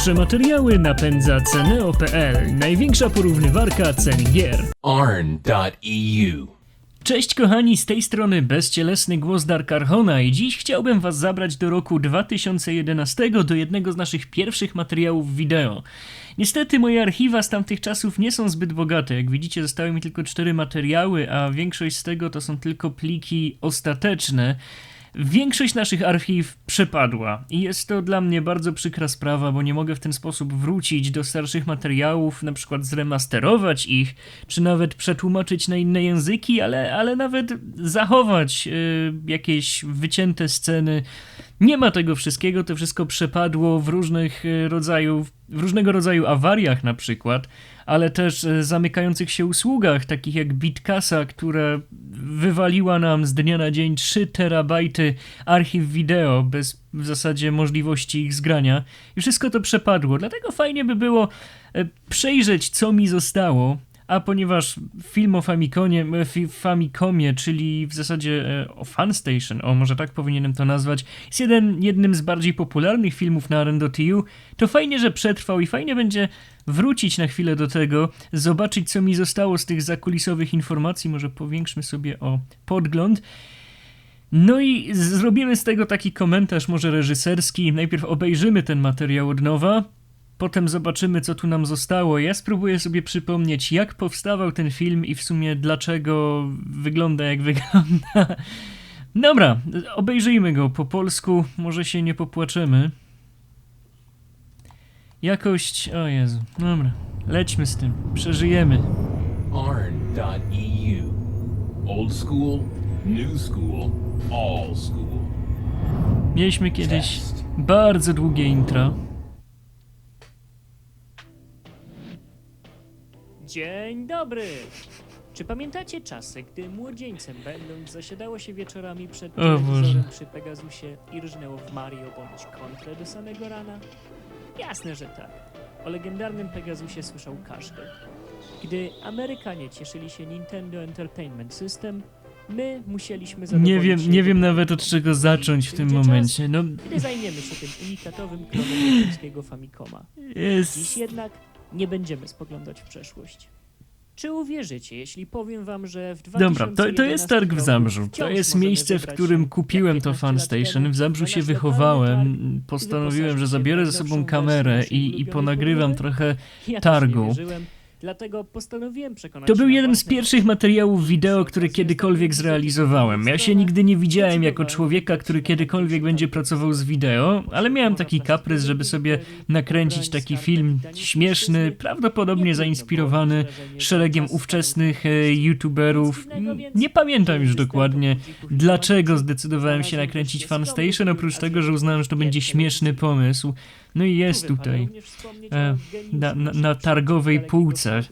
Nasze materiały napędza Ceneo.pl, największa porównywarka cen gier. arn.eu. Cześć kochani, z tej strony bezcielesny głos Dark Archona i dziś chciałbym was zabrać do roku 2011 do jednego z naszych pierwszych materiałów wideo. Niestety moje archiwa z tamtych czasów nie są zbyt bogate, jak widzicie zostały mi tylko cztery materiały, a większość z tego to są tylko pliki ostateczne. Większość naszych archiw przepadła i jest to dla mnie bardzo przykra sprawa, bo nie mogę w ten sposób wrócić do starszych materiałów, na przykład zremasterować ich, czy nawet przetłumaczyć na inne języki, ale, ale nawet zachować y, jakieś wycięte sceny. Nie ma tego wszystkiego, to wszystko przepadło w różnych y, rodzajów, w różnego rodzaju awariach na przykład, ale też y, zamykających się usługach, takich jak Bitcasa, które wywaliła nam z dnia na dzień 3 terabajty archiw wideo bez w zasadzie możliwości ich zgrania i wszystko to przepadło. Dlatego fajnie by było e, przejrzeć, co mi zostało. A ponieważ film o Famicomie, czyli w zasadzie e, o Funstation, o może tak powinienem to nazwać, jest jeden, jednym z bardziej popularnych filmów na RN.TU, to fajnie, że przetrwał i fajnie będzie wrócić na chwilę do tego, zobaczyć co mi zostało z tych zakulisowych informacji, może powiększmy sobie o podgląd. No i zrobimy z tego taki komentarz, może reżyserski. Najpierw obejrzymy ten materiał od nowa, potem zobaczymy, co tu nam zostało. Ja spróbuję sobie przypomnieć, jak powstawał ten film i w sumie dlaczego wygląda jak wygląda. Dobra, obejrzyjmy go po polsku, może się nie popłaczemy. Jakość. O Jezu, dobra, lećmy z tym, przeżyjemy. arn.eu. Old school, new school, all school. Mieliśmy kiedyś bardzo długie intro. Dzień dobry! Czy pamiętacie czasy, gdy młodzieńcem będąc zasiadało się wieczorami przed O Boże. telewizorem przy Pegasusie i rżnęło w Mario bądź kontrę do samego rana? Jasne, że tak. O legendarnym Pegasusie słyszał każdy. Gdy Amerykanie cieszyli się Nintendo Entertainment System, my musieliśmy Nie zadowolić wiem, się nie wiem nawet od czego zacząć w tym momencie. No, Gdy zajmiemy się tym unikatowym klonem japońskiego Famicoma. Dziś jest. jednak nie będziemy spoglądać w przeszłość. Czy uwierzycie, jeśli powiem wam, że w 2011 Dobra, to, to jest targ w wciąż To jest miejsce, w którym kupiłem to 15 lat Funstation. temu W Zabrzu na się wychowałem. targ Postanowiłem, że zabiorę ze sobą kamerę i, i ponagrywam gry. trochę. Targu. Dlatego postanowiłem przekonać To się był na jeden z pierwszych materiałów wideo, który kiedykolwiek zrealizowałem. Ja się nigdy nie widziałem jako człowieka, który kiedykolwiek będzie pracował z wideo, ale miałem taki kaprys, żeby sobie nakręcić taki film śmieszny, prawdopodobnie zainspirowany szeregiem ówczesnych e, youtuberów. M, Nie pamiętam już dokładnie, dlaczego zdecydowałem się nakręcić Funstation, oprócz tego, że uznałem, że to będzie śmieszny pomysł. No i jest tutaj, e, na, na, na targowej półce.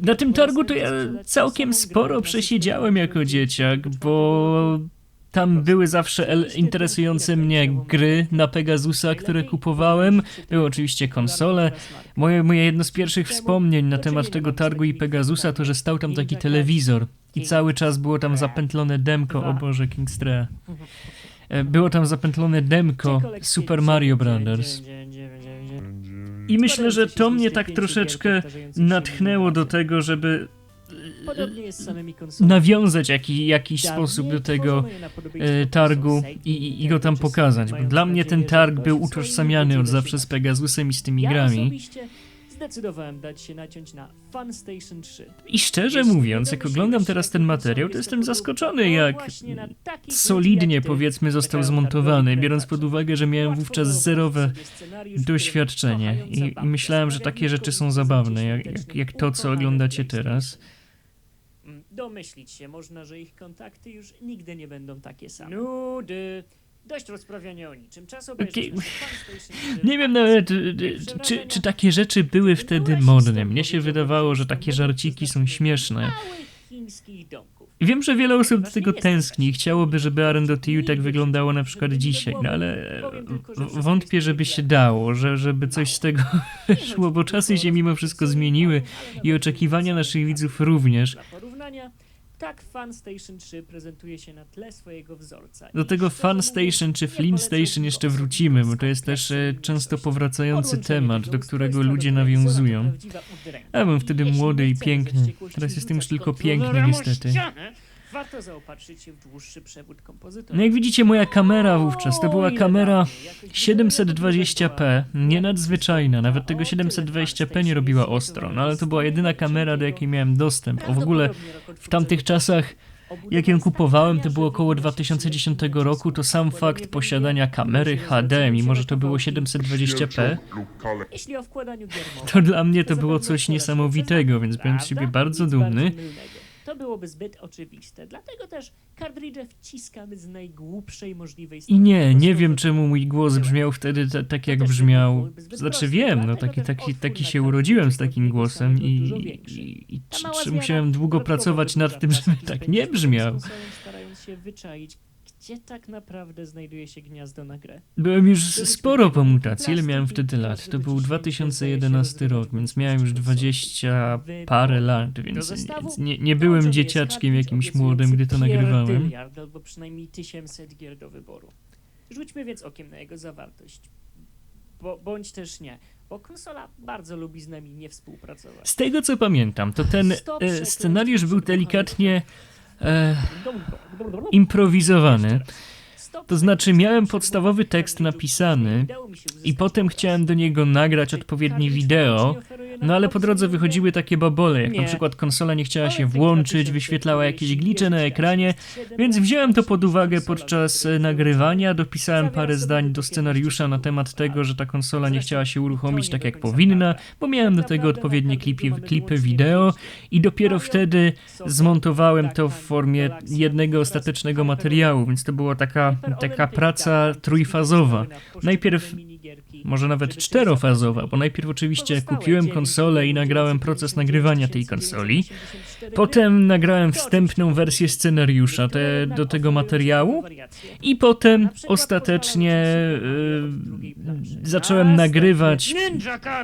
Na tym targu to ja całkiem sporo przesiedziałem jako dzieciak, bo tam były zawsze interesujące mnie gry na Pegasusa, które kupowałem. Były oczywiście konsole. Moje, moje jedno z pierwszych wspomnień na temat tego targu i Pegasusa to, że stał tam taki telewizor i cały czas było tam zapętlone demko, o Boże, Kingstrea. E, Było tam zapętlone demko Super Mario Brothers. I myślę, że to mnie tak troszeczkę natchnęło do tego, żeby konsolami. nawiązać jaki, jakiś sposób do tego e, targu i, i, go tam pokazać. Bo dla mnie ten targ był utożsamiany od zawsze z Pegasusem i z tymi grami. Zdecydowałem dać się naciąć na Funstation 3. I szczerze Jeśli mówiąc, jak oglądam teraz ten materiał, to jestem zaskoczony, jak solidnie powiedzmy został zmontowany, biorąc pod uwagę, że miałem wówczas zerowe doświadczenie i, i myślałem, że takie rzeczy są zabawne, jak, jak, jak to, co oglądacie teraz. Mm, Domyślić się można, że ich kontakty już nigdy nie będą takie same. Nudy! Dość rozprawiania o niczym. Czas obejrzeć Okej. nasz Funstation 3 Nie wiem nawet, czy, czy takie rzeczy były wtedy modne. Mnie się wydawało, że takie żarciki są śmieszne. wiem, że wiele osób do tego tęskni i chciałoby, żeby Arendo.tu tak wyglądało na przykład dzisiaj, no ale wątpię, żeby się dało, że, żeby coś z tego wyszło, bo czasy się mimo wszystko zmieniły i oczekiwania naszych widzów również. Tak Fun Station 3 prezentuje się na tle swojego wzorca. Do I tego mówiąc, Station czy polecam Station jeszcze wrócimy, bo to jest też e, często powracający temat, do którego ludzie nawiązują. Ja byłem wtedy młody i piękny. Teraz jestem już tylko piękny niestety. Warto zaopatrzyć się w dłuższy przewód kompozytora. No jak widzicie, moja kamera wówczas to była kamera dawniej, jakoś 720p, nie nadzwyczajna, nawet tego O, tyle 720p nie robiła ostro, no ale to była jedyna kamera, do jakiej miałem dostęp. O w ogóle w tamtych czasach, jak ją kupowałem, to było około 2010 roku, to sam fakt posiadania kamery HD, mimo że to było 720p, Jeśli o wkładaniu gier mowa, to dla mnie to było coś niesamowitego, więc byłem z siebie bardzo dumny. To byłoby zbyt oczywiste, dlatego też kartridże wciskamy z najgłupszej możliwej I strony. nie, nie Bo wiem czemu mój głos brzmiał wtedy ta, tak jak brzmiał. Znaczy wiem, no taki, taki, taki się urodziłem z takim głosem i, i, i czy, musiałem długo pracować nad tym, żeby tak nie brzmiał. starając się wyczaić, gdzie tak naprawdę znajduje się gniazdo na grę. Byłem już sporo po mutacji, ile miałem wtedy lat? To był wyciśnięty 2011 zdaje się rok, więc miałem już rozwiązać 20 Wyborne. parę lat, więc, nie, nie byłem dzieciaczkiem jakimś młodym, gdy to nagrywałem. albo przynajmniej 1100 gier do wyboru. Rzućmy więc okiem na jego zawartość. Bo, bądź też nie, bo konsola bardzo lubi z nami nie współpracować. Z tego co pamiętam, to ten e, scenariusz był delikatnie e, improwizowany. To znaczy miałem podstawowy tekst napisany i potem chciałem do niego nagrać odpowiednie wideo, no ale po drodze wychodziły takie babole, jak na przykład konsola nie chciała się włączyć, 2000 wyświetlała jakieś glicze na ekranie, jest 17 więc wziąłem to pod uwagę podczas e, nagrywania, dopisałem parę zdań do scenariusza na temat tego, że ta konsola nie chciała się uruchomić tak jak powinna, bo miałem do tego odpowiednie klipy, klipy wideo i dopiero wtedy zmontowałem to w formie jednego ostatecznego materiału, więc to była taka, taka praca Hunt, trójfazowa. Najpierw może nawet czterofazowa, bo najpierw oczywiście kupiłem konsolę i nagrałem 999 proces nagrywania tej konsoli. 984 Potem nagrałem wstępną wersję scenariusza te, do tego materiału i potem ostatecznie drugiej planszy. zacząłem nagrywać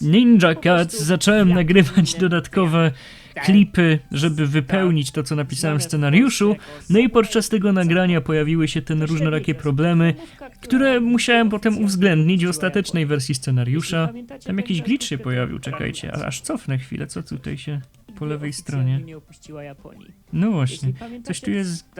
Ninja Cats, zacząłem nagrywać dodatkowe Tak. Klipy, żeby wypełnić to, co napisałem w scenariuszu. No i podczas tego nagrania pojawiły się te różnorakie problemy, które musiałem potem uwzględnić w ostatecznej wersji scenariusza. Tam jakiś glitch się pojawił, czekajcie, aż cofnę chwilę, co tutaj się po lewej stronie. No właśnie, coś tu jest,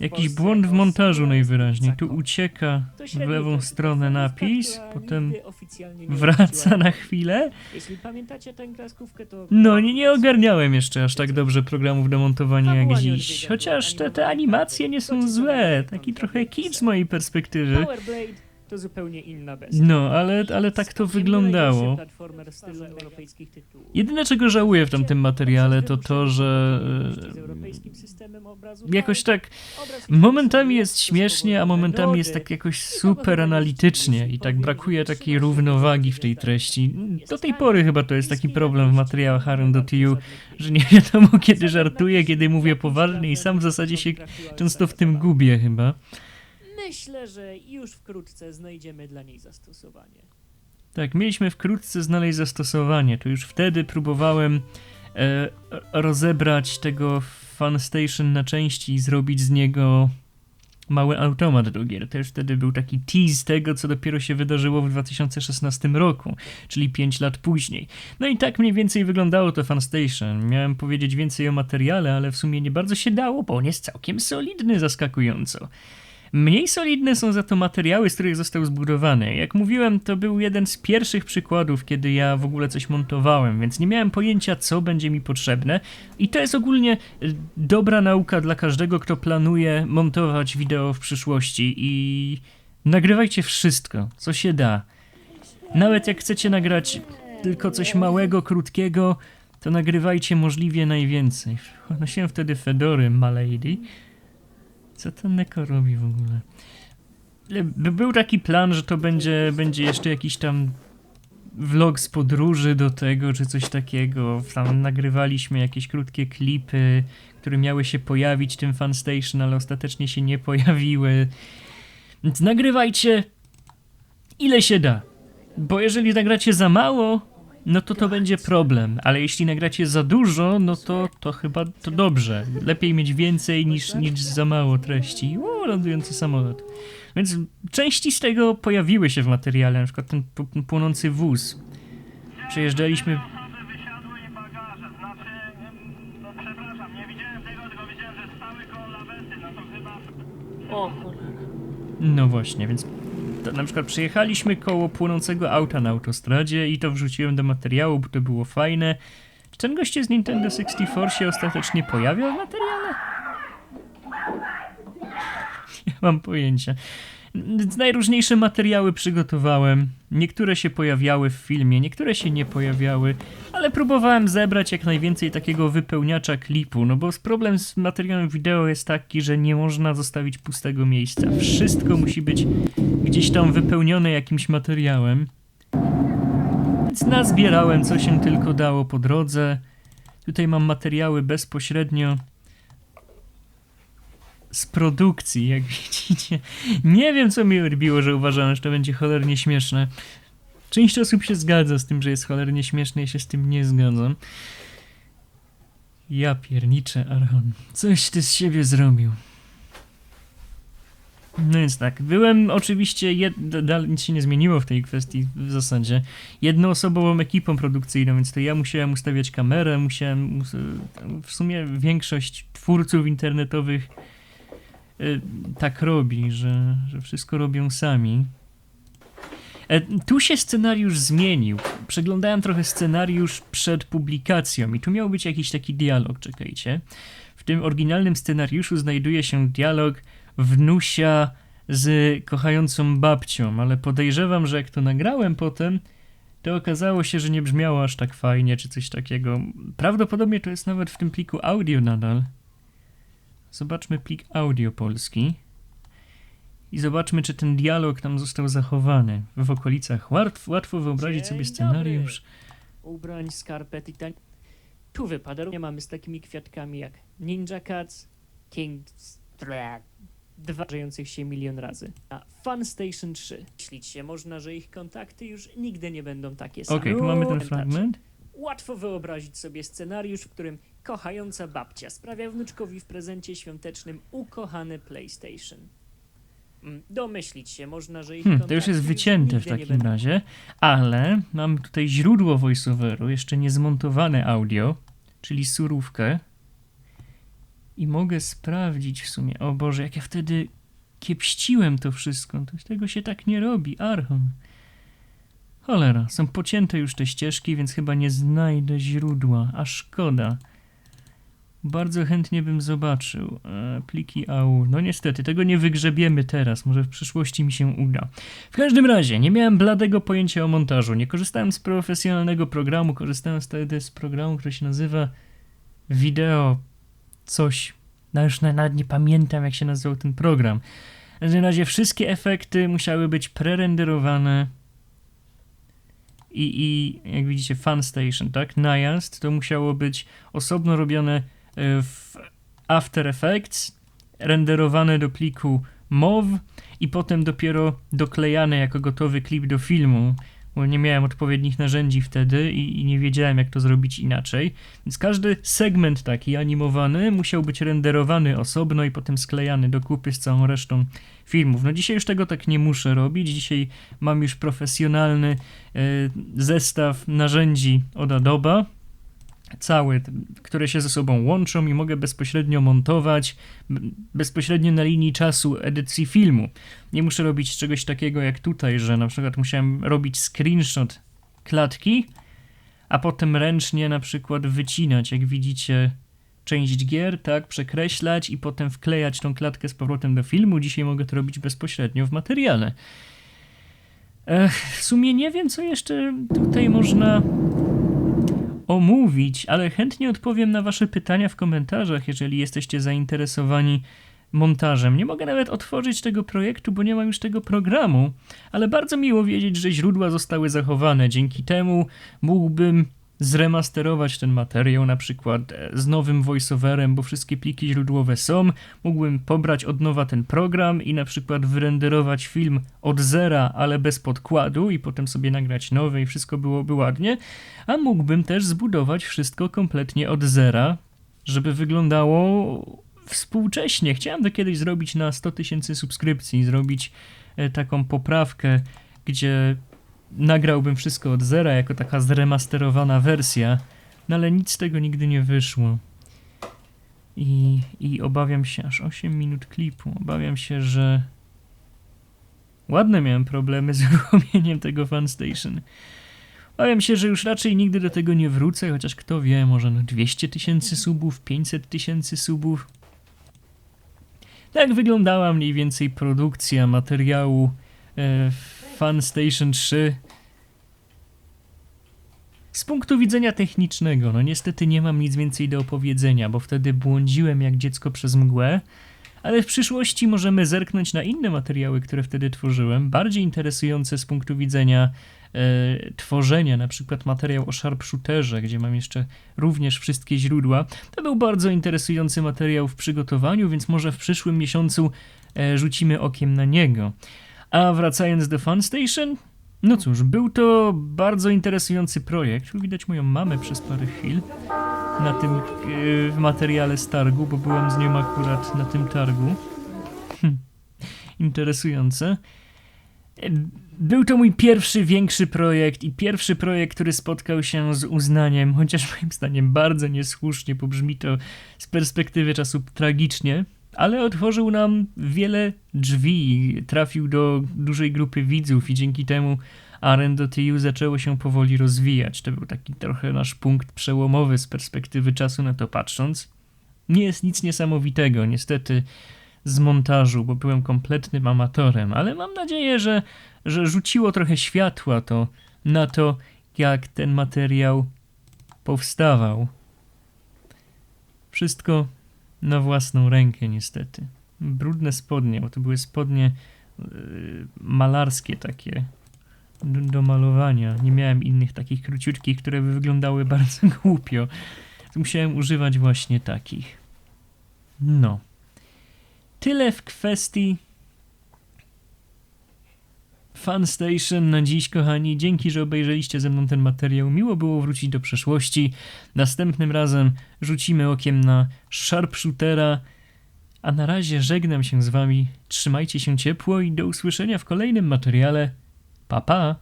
jakiś błąd w montażu najwyraźniej. Tu ucieka w lewą stronę napis, potem wraca na chwilę. No, nie, nie ogarniałem jeszcze aż tak dobrze programów do montowania jak dziś. Chociaż te, te animacje nie są złe. Taki trochę kid z mojej perspektywy. To zupełnie inna bestia. No, ale, ale tak to wyglądało. Jedyne czego żałuję w tamtym materiale to to, że e, jakoś tak obraz momentami jest śmiesznie, a momentami jest tak jakoś super analitycznie i tak brakuje takiej równowagi w tej treści. Do tej pory chyba to jest taki problem w materiałach R&DTU, że nie wiadomo kiedy żartuję, kiedy mówię poważnie i sam w zasadzie się często w tym gubię chyba. Myślę, że już wkrótce znajdziemy dla niej zastosowanie. Tak, mieliśmy wkrótce znaleźć zastosowanie. To już wtedy próbowałem e, rozebrać tego Fun Station na części i zrobić z niego mały automat do gier. Już wtedy był taki tease tego, co dopiero się wydarzyło w 2016 roku, czyli 5 lat później. No i tak mniej więcej wyglądało to Fun Station. Miałem powiedzieć więcej o materiale, ale w sumie nie bardzo się dało, bo on jest całkiem solidny zaskakująco. Mniej solidne są za to materiały, z których został zbudowany. Jak mówiłem, to był jeden z pierwszych przykładów, kiedy ja w ogóle coś montowałem, więc nie miałem pojęcia, co będzie mi potrzebne. I to jest ogólnie y, dobra nauka dla każdego, kto planuje montować wideo w przyszłości. I nagrywajcie wszystko, co się da. Nawet jak chcecie nagrać tylko coś małego, krótkiego, to nagrywajcie możliwie najwięcej. Nosiłem wtedy Fedory, malady. Co ten Neko robi w ogóle? By- Był taki plan, że to będzie, będzie jeszcze jakiś tam vlog z podróży do tego, czy coś takiego. Tam nagrywaliśmy jakieś krótkie klipy, które miały się pojawić w tym fanstation, ale ostatecznie się nie pojawiły. Więc nagrywajcie ile się da. Bo jeżeli nagracie za mało, no to to będzie problem, ale jeśli nagracie za dużo, no to, to chyba to dobrze. Lepiej mieć więcej niż, niż za mało treści. O, lądujący samolot. Więc części z tego pojawiły się w materiale, na przykład ten płonący wóz. Przejeżdżaliśmy no właśnie, więc na przykład przyjechaliśmy koło płonącego auta na autostradzie i to wrzuciłem do materiału, bo to było fajne. Czy ten goście z Nintendo 64 się ostatecznie pojawiał w materiale? Nie mam pojęcia. Najróżniejsze materiały przygotowałem. Niektóre się pojawiały w filmie, niektóre się nie pojawiały, ale próbowałem zebrać jak najwięcej takiego wypełniacza klipu, no bo problem z materiałem wideo jest taki, że nie można zostawić pustego miejsca. Wszystko musi być gdzieś tam wypełnione jakimś materiałem. Więc nazbierałem co się tylko dało po drodze. Tutaj mam materiały bezpośrednio z produkcji, jak widzicie. Nie wiem, co mi odbiło, że uważałem, że to będzie cholernie śmieszne. Część osób się zgadza z tym, że jest cholernie śmieszne, ja się z tym nie zgadzam. Ja pierniczę, Archon. Coś ty z siebie zrobił. No więc tak, byłem oczywiście, jed... nic się nie zmieniło w tej kwestii w zasadzie, jednoosobową ekipą produkcyjną, więc to ja musiałem ustawiać kamerę, musiałem, mus- w sumie większość twórców internetowych tak robi, że, że wszystko robią sami. E, Tu się scenariusz zmienił. Przeglądałem trochę scenariusz przed publikacją i tu miał być jakiś taki dialog, czekajcie. W tym oryginalnym scenariuszu znajduje się dialog wnusia z kochającą babcią, ale podejrzewam, że jak to nagrałem potem, to okazało się, że nie brzmiało aż tak fajnie, czy coś takiego. Prawdopodobnie to jest nawet w tym pliku audio nadal. Zobaczmy plik audio polski. I zobaczmy, czy ten dialog tam został zachowany w okolicach. Łatw, łatwo wyobrazić Dzień sobie scenariusz. Ubrań, skarpet i tak. Tu wypada, nie mamy z takimi kwiatkami jak Ninja Cats, King dwa żyjących się milion razy. A Fun Station 3. Myślić się można, że ich kontakty już nigdy nie będą takie same. Okej, tu mamy ten fragment. Łatwo wyobrazić sobie scenariusz, w którym kochająca babcia sprawia wnuczkowi w prezencie świątecznym ukochane PlayStation. Mm, Domyślić się można, że ich Hmm, to już jest wycięte w takim razie, ale mam tutaj źródło voiceoveru, jeszcze nie zmontowane audio, czyli surówkę. I mogę sprawdzić w sumie. O Boże, jak ja wtedy kiepściłem to wszystko. To tego się tak nie robi, Archon. Cholera, są pocięte już te ścieżki, więc chyba nie znajdę źródła, a szkoda. Bardzo chętnie bym zobaczył. E, pliki AU. No niestety, tego nie wygrzebiemy teraz. Może w przyszłości mi się uda. W każdym razie, nie miałem bladego pojęcia o montażu. Nie korzystałem z profesjonalnego programu. Korzystałem wtedy z programu, który się nazywa Video coś. No już na- nawet nie pamiętam, jak się nazywał ten program. W każdym razie wszystkie efekty musiały być prerenderowane i, i jak widzicie Fun Station, tak? Najazd to musiało być osobno robione y, w After Effects, renderowane do pliku MOV i potem dopiero doklejane jako gotowy klip do filmu, bo nie miałem odpowiednich narzędzi wtedy i, i nie wiedziałem jak to zrobić inaczej. Więc każdy segment taki animowany musiał być renderowany osobno i potem sklejany do kupy z całą resztą filmów. No dzisiaj już tego tak nie muszę robić. Dzisiaj mam już profesjonalny e, zestaw narzędzi od Adobe, cały, które się ze sobą łączą i mogę bezpośrednio montować bezpośrednio na linii czasu edycji filmu. Nie muszę robić czegoś takiego jak tutaj, że na przykład musiałem robić screenshot klatki, a potem ręcznie na przykład wycinać, jak widzicie, część gier, tak, przekreślać i potem wklejać tą klatkę z powrotem do filmu. Dzisiaj mogę to robić bezpośrednio w materiale. Ech, w sumie nie wiem, co jeszcze tutaj można omówić, ale chętnie odpowiem na Wasze pytania w komentarzach, jeżeli jesteście zainteresowani montażem. Nie mogę nawet otworzyć tego projektu, bo nie mam już tego programu, ale bardzo miło wiedzieć, że źródła zostały zachowane. Dzięki temu mógłbym zremasterować ten materiał, na przykład e, z nowym voiceoverem, bo wszystkie pliki źródłowe są. Mógłbym pobrać od nowa ten program i na przykład wyrenderować film od zera, ale bez podkładu i potem sobie nagrać nowy i wszystko byłoby ładnie. A mógłbym też zbudować wszystko kompletnie od zera, żeby wyglądało współcześnie. Chciałem to kiedyś zrobić na 100 tysięcy subskrypcji, zrobić e, taką poprawkę, gdzie nagrałbym wszystko od zera jako taka zremasterowana wersja, no ale nic z tego nigdy nie wyszło. I, I obawiam się, aż 8 minut klipu, obawiam się, że ładne miałem problemy z uruchomieniem tego fanstation. Obawiam się, że już raczej nigdy do tego nie wrócę, chociaż kto wie, może no 200 tysięcy subów, 500 tysięcy subów. Tak wyglądała mniej więcej produkcja materiału e, Fanstation 3. Z punktu widzenia technicznego, no niestety nie mam nic więcej do opowiedzenia, bo wtedy błądziłem jak dziecko przez mgłę, ale w przyszłości możemy zerknąć na inne materiały, które wtedy tworzyłem, bardziej interesujące z punktu widzenia e, tworzenia, na przykład materiał o sharpshooterze, gdzie mam jeszcze również wszystkie źródła. To był bardzo interesujący materiał w przygotowaniu, więc może w przyszłym miesiącu e, rzucimy okiem na niego. A wracając do Funstation, no cóż, był to bardzo interesujący projekt. Tu widać moją mamę przez parę chwil na tym w materiale z targu, bo byłem z nią akurat na tym targu. Hm, Interesujące. E, Był to mój pierwszy większy projekt i pierwszy projekt, który spotkał się z uznaniem, chociaż moim zdaniem bardzo niesłusznie, bo brzmi to z perspektywy czasu tragicznie, ale otworzył nam wiele drzwi, trafił do dużej grupy widzów i dzięki temu RNDTU zaczęło się powoli rozwijać. To był taki trochę nasz punkt przełomowy z perspektywy czasu na to patrząc. Nie jest nic niesamowitego, niestety, z montażu, bo byłem kompletnym amatorem, ale mam nadzieję, że, że rzuciło trochę światła to na to, jak ten materiał powstawał. Wszystko na własną rękę, niestety. Brudne spodnie, bo to były spodnie yy, malarskie takie do, do malowania. Nie miałem innych takich króciutkich, które by wyglądały bardzo głupio. Musiałem używać właśnie takich. No. Tyle w kwestii Funstation na dziś, kochani. Dzięki, że obejrzeliście ze mną ten materiał. Miło było wrócić do przeszłości. Następnym razem rzucimy okiem na Sharpshootera. A na razie żegnam się z wami. Trzymajcie się ciepło i do usłyszenia w kolejnym materiale. Pa pa!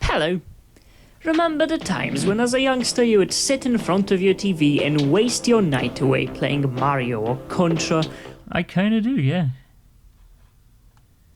Hello. Remember the times when, as a youngster, you would sit in front of your TV and waste your night away playing Mario or Contra? I kinda do, yeah.